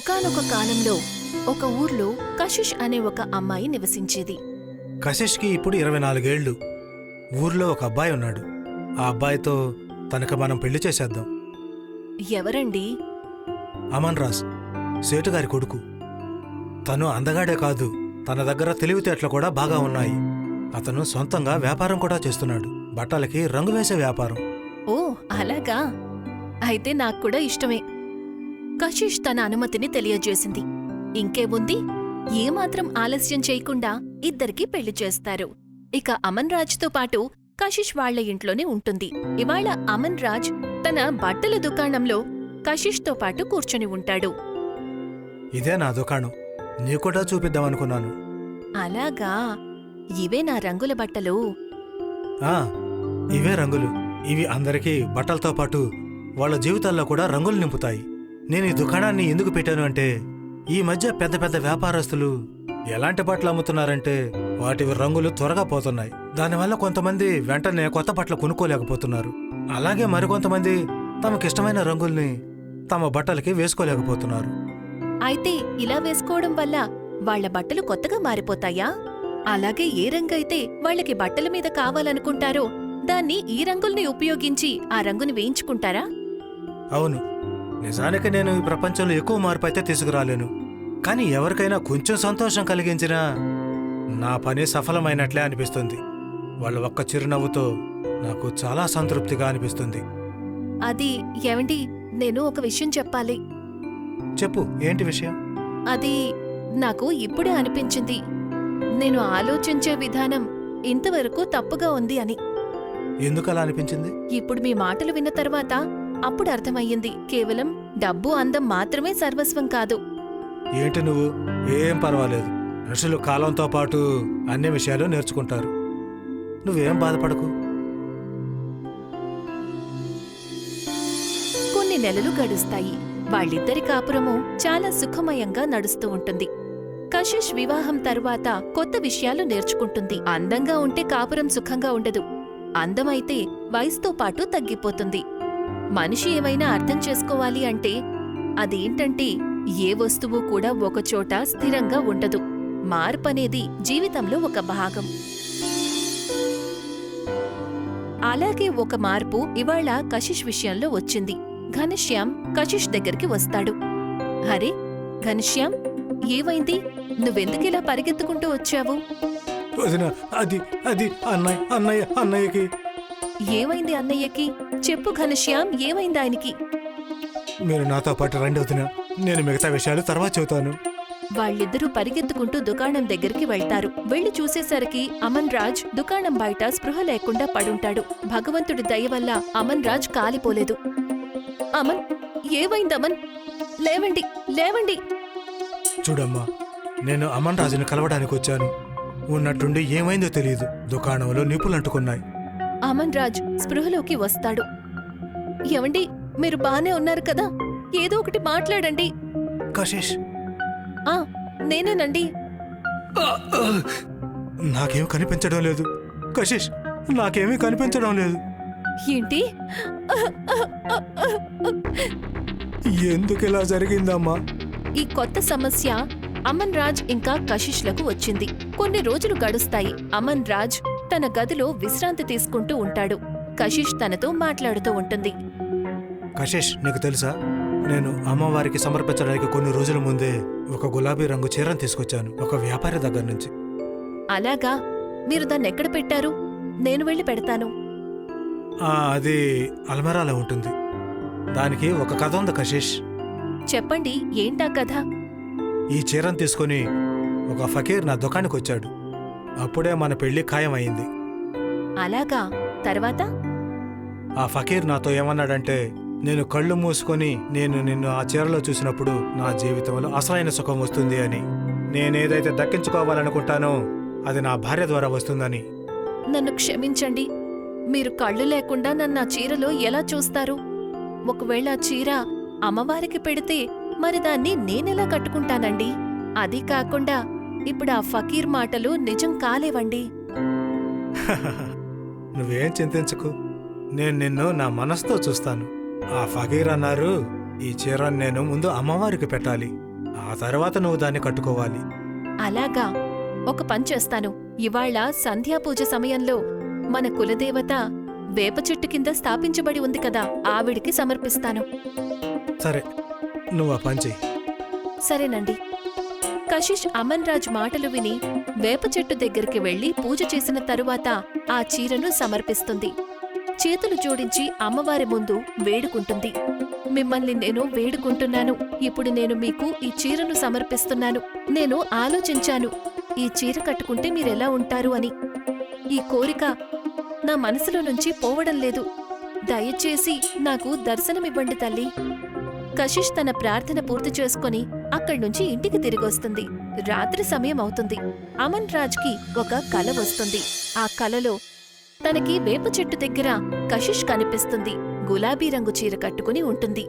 ఒకానొక కాలంలో ఒక ఊర్లో కశిష్ అనే ఒక అమ్మాయి నివసించేది. కశిష్కి ఇప్పుడు ఇరవై నాలుగేళ్ళు ఊర్లో ఒక అబ్బాయి ఉన్నాడు. ఆ అబ్బాయితో తనకు మనం పెళ్ళి చేసేద్దాం. ఎవరండి? అమన్ రాజ్ సేటుగారి కొడుకు. తను అందగాడే కాదు తన దగ్గర తెలివితేటలు కూడా బాగా ఉన్నాయి. అతను సొంతంగా వ్యాపారం కూడా చేస్తున్నాడు. బట్టలకి రంగు వేసే వ్యాపారం. ఓ అలాగా? అయితే నాకు కూడా ఇష్టమే. కశిష్ తన అనుమతిని తెలియజేసింది. ఇంకేముంది? ఏమాత్రం ఆలస్యం చేయకుండా ఇద్దరికీ పెళ్ళి చేస్తారు. ఇక అమన్ రాజ్తో పాటు కశిష్ వాళ్ళ ఇంట్లోనే ఉంటుంది. ఇవాళ అమన్ రాజ్ తన బట్టల దుకాణంలో కశిష్తో పాటు కూర్చొని ఉంటాడు. ఇదే నా దుకాణం. నీ కూడా చూపిద్దామనుకున్నాను. అలాగా? ఇవే నా రంగుల బట్టలు. ఆ ఇవే రంగులు. ఇవి అందరికీ బట్టలతో పాటు వాళ్ళ జీవితాల్లో కూడా రంగులు నింపుతాయి. నేను ఈ దుకాణాన్ని ఎందుకు పెట్టాను అంటే ఈ మధ్య పెద్ద పెద్ద వ్యాపారస్తులు ఎలాంటి బట్టలు అమ్ముతున్నారంటే వాటి రంగులు త్వరగా పోతున్నాయి. దానివల్ల కొంతమంది వెంటనే కొత్త బట్టలు కొనుక్కోలేకపోతున్నారు. అలాగే మరికొంతమంది తమకిష్టమైన రంగుల్ని తమ బట్టలకి వేసుకోలేకపోతున్నారు. అయితే ఇలా వేసుకోవడం వల్ల వాళ్ళ బట్టలు కొత్తగా మారిపోతాయా? అలాగే ఏ రంగైతే వాళ్ళకి బట్టల మీద కావాలనుకుంటారో దాన్ని ఈ రంగుల్ని ఉపయోగించి ఆ రంగుని వేయించుకుంటారా? అవును. నిజానికి నేను ఈ ప్రపంచంలో ఎక్కువ మార్పు అయితే తీసుకురాలేను. కానీ ఎవరికైనా కొంచెం సంతోషం కలిగించినా నా పని సఫలమైనట్లే అనిపిస్తుంది. వాళ్ళ ఒక్క చిరునవ్వుతో నాకు చాలా సంతృప్తిగా అనిపిస్తుంది. అది ఏమండి? నేను ఒక విషయం చెప్పాలి. చెప్పు ఏంటి విషయం? అది నాకు ఇప్పుడే అనిపించింది. నేను ఆలోచించే విధానం ఇంతవరకు తప్పుగా ఉంది అని. ఎందుకు అలా అనిపించింది? ఇప్పుడు మీ మాటలు విన్న తర్వాత అప్పుడు అర్థమయ్యింది. కేవలం డబ్బు అందం మాత్రమే సర్వస్వం కాదు. ఏంటి నువ్వు? ఏం పర్వాలేదు. మనుషులు కాలంతో పాటు అన్ని విషయాలు నేర్చుకుంటారు. నువ్వేం బాధపడకు. కొన్ని నెలలు గడుస్తాయి. వాళ్ళిద్దరి కాపురము చాలా సుఖమయంగా నడుస్తూ ఉంటుంది. కశిష్ వివాహం తరువాత కొత్త విషయాలు నేర్చుకుంటుంది. అందంగా ఉంటే కాపురం సుఖంగా ఉండదు. అందమైతే వయసుతో పాటు తగ్గిపోతుంది. మనిషి ఏమైనా అర్థం చేసుకోవాలి అంటే అదేంటంటే ఏ వస్తువు కూడా ఒకచోట స్థిరంగా ఉండదు. మార్పనేది జీవితంలో ఒక భాగం. అలాగే ఒక మార్పు ఇవాళ కశిష్ విషయంలో వచ్చింది. ఘనశ్యామ్ కశిష్ దగ్గరికి వస్తాడు. అరే ఘనశ్యామ్ ఏమైంది? నువ్వెందుకిలా పరిగెత్తుకుంటూ వచ్చావు? అది అది అన్నయ్య అన్నయ్య అన్నయ్యకి ఏమైంది అన్నయ్యకి? చెప్పు ఘనశ్యామ్ ఏమైంది ఆయనకి? మీరు నాతో పాటు రండి వదిన. నేను మిగతా విషయాలు తర్వాత చెబుతాను. వాళ్ళిద్దరూ పరిగెత్తుకుంటూ దుకాణం దగ్గరికి వెళ్తారు. వెళ్ళి చూసేసరికి అమన్ రాజ్ దుకాణం బయట స్పృహ లేకుండా పడుంటాడు. భగవంతుడి దయ వల్ల అమన్ రాజ్ కాలిపోలేదు. అమన్ ఏమైంది అమన్? లేవండి లేవండి. చూడమ్మా నేను అమన్ రాజుని కలవడానికి వచ్చాను ఉన్నట్టుండి ఏమైందో తెలియదు దుకాణంలో నిప్పులు అంటుకున్నాయి అమన్ రాజ్ స్పృహలోకి వస్తాడు. ఏవండి మీరు బానే ఉన్నారు కదా? ఏదో ఒకటి మాట్లాడండి. కశిష్. ఆ నేనేనండి. నాకేం కనిపించడం లేదు. కశిష్ నాకేమీ కనిపించడం లేదు. ఏంటి? ఎందుకు ఇలా జరిగిందమ్మా? ఈ కొత్త సమస్య అమన్ రాజ్ ఇంకా కశిష్లకు వచ్చింది. కొన్ని రోజులు గడుస్తాయి. అమన్ రాజ్ తన గదిలో విశ్రాంతి తీసుకుంటూ ఉంటాడు. కశిష్ తనతో మాట్లాడుతూ ఉంటుంది. కశిష్ నీకు తెలుసా? నేను అమ్మవారికి సమర్పించడానికి కొన్ని రోజుల ముందే ఒక గులాబీ రంగు చీరను తీసుకొచ్చాను ఒక వ్యాపారి దగ్గర నుంచి. అలాగా? మీరు దాన్ని ఎక్కడ పెట్టారు? నేను వెళ్ళి పెడతాను. ఆ, అది అల్మరాలో ఉంటుంది. దానికి ఒక కథ ఉంది కశిష్. చెప్పండి ఏంటా కథ? ఈ చీరను తీసుకొని ఒక ఫకీర్ నా దుకాణానికి వచ్చాడు అప్పుడే మన పెళ్ళి ఖాయమైంది. అలాగా? తర్వాత? ఆ ఫకీర్ నాతో ఏమన్నాడంటే నేను కళ్ళు మూసుకొని నేను నిన్ను ఆ చీరలో చూసినప్పుడు నా జీవితంలో అసలైన సుఖం వస్తుంది అని. నేనేదైతే దక్కించుకోవాలనుకుంటానో అది నా భార్య ద్వారా వస్తుందని. నన్ను క్షమించండి. మీరు కళ్ళు లేకుండా నన్ను ఆ చీరలో ఎలా చూస్తారు? ఒకవేళ ఆ చీర అమ్మవారికి పెడితే మరి దాన్ని నేనెలా కట్టుకుంటానండి? అది కాకుండా ఇప్పుడు ఆ ఫకీర్ మాటలు నిజం కాలేవండి. నువ్వేం చింతించకు. నేను నిన్ను నా మనసుతో చూస్తాను. ఆ ఫకీర్ అన్నారు ఈ చీరను నేను ముందు అమ్మవారికి పెట్టాలి. ఆ తర్వాత నువ్వు దాన్ని కట్టుకోవాలి. అలాగా. ఒక పని చేస్తాను. ఇవాళ సంధ్యాపూజ సమయంలో మన కులదేవత వేప చెట్టు కింద స్థాపించబడి ఉంది కదా ఆవిడికి సమర్పిస్తాను. సరే నువ్వు ఆ పని చెయ్యి. సరేనండి. కశిష్ అమన్ రాజ్ మాటలు విని వేప చెట్టు దగ్గరికి వెళ్ళి పూజ చేసిన తరువాత ఆ చీరను సమర్పిస్తుంది. చేతులు జోడించి అమ్మవారి ముందు వేడుకుంటుంది. మిమ్మల్ని నేను వేడుకుంటున్నాను. ఇప్పుడు నేను మీకు ఈ చీరను సమర్పిస్తున్నాను. నేను ఆలోచించాను. ఈ చీర కట్టుకుంటే మీరెలా ఉంటారు అని. ఈ కోరిక నా మనసులో నుంచి పోవడం లేదు. దయచేసి నాకు దర్శనమివ్వండి తల్లి. కశిష్ తన ప్రార్థన పూర్తి చేసుకొని అక్కడ్నుంచి ఇంటికి తిరిగొస్తుంది. రాత్రి సమయం అవుతుంది అమన్ రాజ్కి ఒక కల వస్తుంది. ఆ కలలో తనకి వేప చెట్టు దగ్గర కశిష్ కనిపిస్తుంది. గులాబీ రంగు చీర కట్టుకుని ఉంటుంది.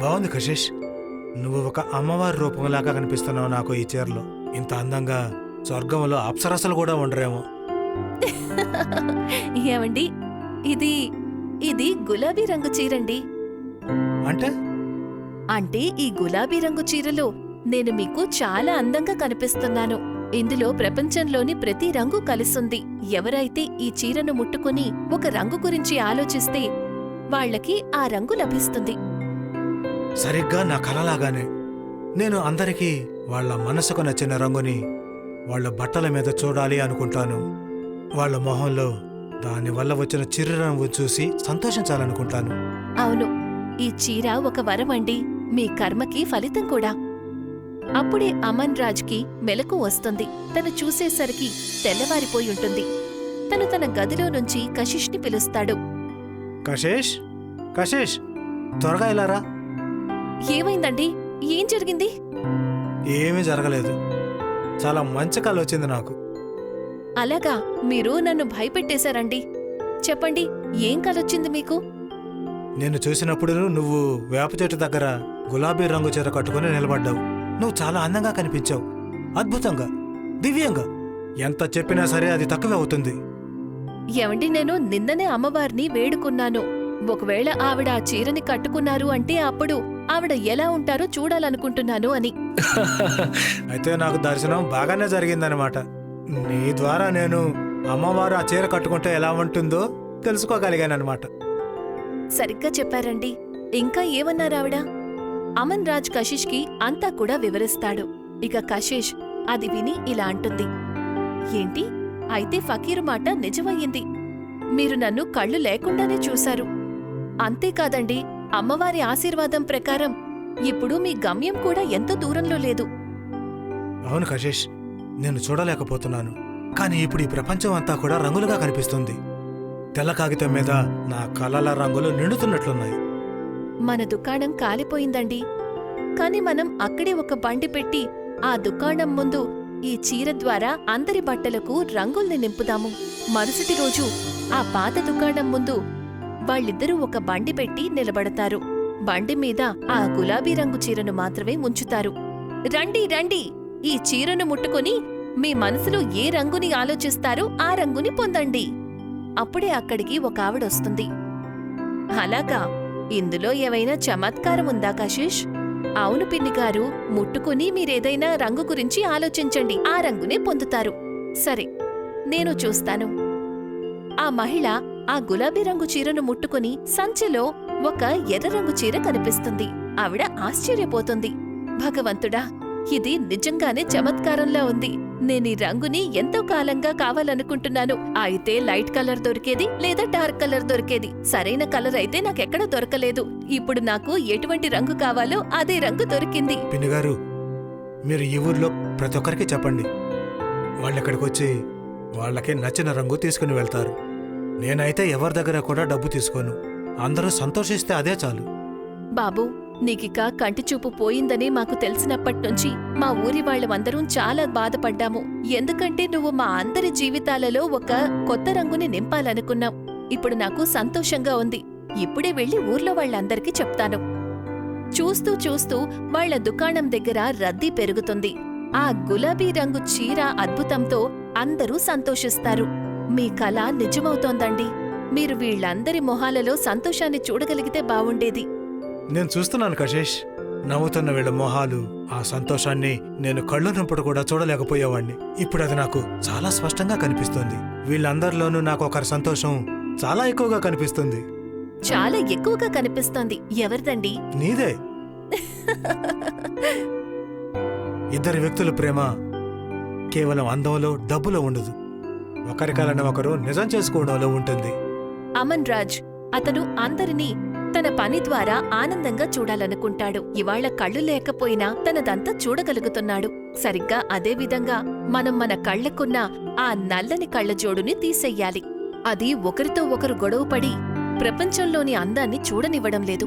బాగుంది కశిష్. నువ్వు ఒక అమ్మవారి రూపంలాగా కనిపిస్తున్నావు నాకు ఈ చీరలో. ఇంత అందంగా స్వర్గంలో అప్సరసలు కూడా ఉండరేమో. ఏమండి? ఇది ఇది గులాబీ రంగు చీరండి. అంటే? అంటే ఈ గులాబీ రంగు చీరలో నేను మీకు చాలా అందంగా కనిపిస్తున్నాను. ఇందులో ప్రపంచంలోని ప్రతి రంగు కలిసుంది. ఎవరైతే ఈ చీరను ముట్టుకుని ఒక రంగు గురించి ఆలోచిస్తే వాళ్ళకి ఆ రంగు లభిస్తుంది. సరిగ్గా నా కలలాగానే. నేను అందరికీ వాళ్ళ మనసుకు నచ్చిన రంగుని వాళ్ళ బట్టల మీద చూడాలి అనుకుంటాను. వాళ్ళ మొహంలో దానివల్ల వచ్చిన చిరునవ్వు చూసి సంతోషించాలనుకుంటాను. అవును ఈ చీర ఒక వరం అండి. మీ కర్మకి ఫలితం కూడా. అప్పుడే అమన్ రాజ్కి మెలకు వస్తుంది. తను చూసేసరికి తెల్లవారిపోయి ఉంటుంది. తను తన గదిలో నుంచి కశిష్ని పిలుస్తాడు. కశేష్? కశేష్ త్వరగా ఇలారా ఏమైందండి? ఏం జరిగింది? ఏమీ జరగలేదు. చాలా మంచి కళ వచ్చింది నాకు. అలాగా మీరు నన్ను భయపెట్టేశారండి. చెప్పండి ఏం కలొచ్చింది మీకు? నేను చూసినప్పుడు నువ్వు వేప చెట్టు దగ్గర గులాబీ రంగు చీర కట్టుకుని నిలబడ్డావు. నువ్వు చాలా అందంగా కనిపించావు. అద్భుతంగా. దివ్యంగా. ఎంత చెప్పినా సరే అది తక్కువే అవుతుంది. ఏమండి నేను నిన్ననే అమ్మవారిని వేడుకున్నాను. ఒకవేళ ఆవిడ ఆ చీరని కట్టుకున్నారు అంటే అప్పుడు ఆవిడ ఎలా ఉంటారో చూడాలనుకుంటున్నాను అని. అయితే నాకు దర్శనం బాగానే జరిగిందనమాట నీ ద్వారా నేను అమ్మవారు ఆ చీర కట్టుకుంటే ఎలా ఉంటుందో తెలుసుకోగలిగానమాట సరిగ్గా చెప్పారండి. ఇంకా ఏమన్నారావిడ అమన్ రాజ్ కశిష్కి అంతా కూడా వివరిస్తాడు. ఇక కశిష్ అది విని ఇలా అంటుంది. ఏంటి? అయితే ఫకీరు మాట నిజమయ్యింది. మీరు నన్ను కళ్ళు లేకుండానే చూశారు. అంతేకాదండి అమ్మవారి ఆశీర్వాదం ప్రకారం ఇప్పుడు మీ గమ్యం కూడా ఎంత దూరంలో లేదు. అవును కశేష్ నేను చూడలేకపోతున్నాను. కానీ ఇప్పుడు ఈ ప్రపంచం అంతా కూడా రంగులుగా కనిపిస్తుంది. తెల్ల కాగితం మీద నా కలల రంగులు నిండుతున్నట్లున్నాయి. మన దుకాణం కాలిపోయిందండి. కాని మనం అక్కడే ఒక బండి పెట్టి ఆ దుకాణం ముందు ఈ చీర ద్వారా అందరి బట్టలకు రంగుల్ని నింపుదాము. మరుసటి రోజు ఆ పాత దుకాణం ముందు వాళ్ళిద్దరూ ఒక బండి పెట్టి నిలబడతారు. బండి మీద ఆ గులాబీ రంగు చీరను మాత్రమే ఉంచుతారు రండి రండి! ఈ చీరను ముట్టుకొని మీ మనసులో ఏ రంగుని ఆలోచిస్తారో ఆ రంగుని పొందండి. అప్పుడే అక్కడికి ఒక ఆవిడొస్తుంది అలాగా ఇందులో ఏవైనా చమత్కారం ఉందా కశిష్? అవును పిన్ని గారు ముట్టుకుని మీరేదైనా రంగు గురించి ఆలోచించండి. ఆ రంగునే పొందుతారు. సరే నేను చూస్తాను. ఆ మహిళ ఆ గులాబీ రంగు చీరను ముట్టుకుని సంచిలో ఒక ఎర్ర రంగు చీర కనిపిస్తుంది. ఆవిడ ఆశ్చర్యపోతుంది. భగవంతుడా ఇది నిజంగానే చమత్కారంలా ఉంది. నేను ఈ రంగుని ఎంతో కాలంగా కావాలనుకుంటున్నాను. అయితే లైట్ కలర్ దొరికేది లేదా డార్క్ కలర్ దొరికేది? సరైన కలర్ అయితే నాకెక్కడ దొరకలేదు. ఇప్పుడు నాకు ఎటువంటి రంగు కావాలో అదే రంగు దొరికింది. పిన్ని గారు మీరు ఈ ఊర్లో ప్రతి ఒక్కరికి చెప్పండి. వాళ్ళు ఇక్కడికి వచ్చి వాళ్ళకి నచ్చిన రంగు తీసుకుని వెళ్తారు. నేనైతే ఎవరి దగ్గర కూడా డబ్బు తీసుకోను. అందరూ సంతోషిస్తే అదే చాలు. బాబూ నీకిక కంటిచూపు పోయిందని మాకు తెలిసినప్పట్నుంచి మా ఊరి వాళ్ళమందరూ చాలా బాధపడ్డాము. ఎందుకంటే నువ్వు మా అందరి జీవితాలలో ఒక కొత్త రంగుని నింపాలనుకున్నావు. ఇప్పుడు నాకు సంతోషంగా ఉంది. ఇప్పుడే వెళ్ళి ఊర్లో వాళ్ళందరికీ చెప్తాను. చూస్తూ చూస్తూ వాళ్ళ దుకాణం దగ్గర రద్దీ పెరుగుతుంది. ఆ గులాబీ రంగు చీర అద్భుతంతో అందరూ సంతోషిస్తారు. మీ కల నిజమవుతోందండి. మీరు వీళ్ళందరి మొహాలలో సంతోషాన్ని చూడగలిగితే బావుండేది. నేను చూస్తున్నాను కశేష్. నవ్వుతున్న వీళ్ళ మొహాలు ఆ సంతోషాన్ని నేను కళ్ళున్నప్పుడు కూడా చూడలేకపోయేవాణ్ణి. ఇప్పుడు అది నాకు చాలా స్పష్టంగా కనిపిస్తుంది. వీళ్ళందరిలోనూ నాకు ఒకరి సంతోషం చాలా ఎక్కువగా కనిపిస్తుంది. చాలా ఎక్కువగా కనిపిస్తోంది. ఎవరిదండి? నీదే. ఇద్దరి వ్యక్తుల ప్రేమ కేవలం అందంలో డబ్బులో ఉండదు. ఒకరి కలన ఒకరు నిజం చేసుకోవడంలో ఉంటుంది. అమన్ రాజ్ అతను అందరినీ తన పని ద్వారా ఆనందంగా చూడాలనుకుంటాడు. ఇవాళ కళ్ళు లేకపోయినా తనదంతా చూడగలుగుతున్నాడు. సరిగ్గా అదే విధంగా మనం మన కళ్ళకున్న ఆ నల్లని కళ్ళజోడుని తీసెయ్యాలి అది ఒకరితో ఒకరు గొడవపడి ప్రపంచంలోని అందాన్ని చూడనివ్వడం లేదు.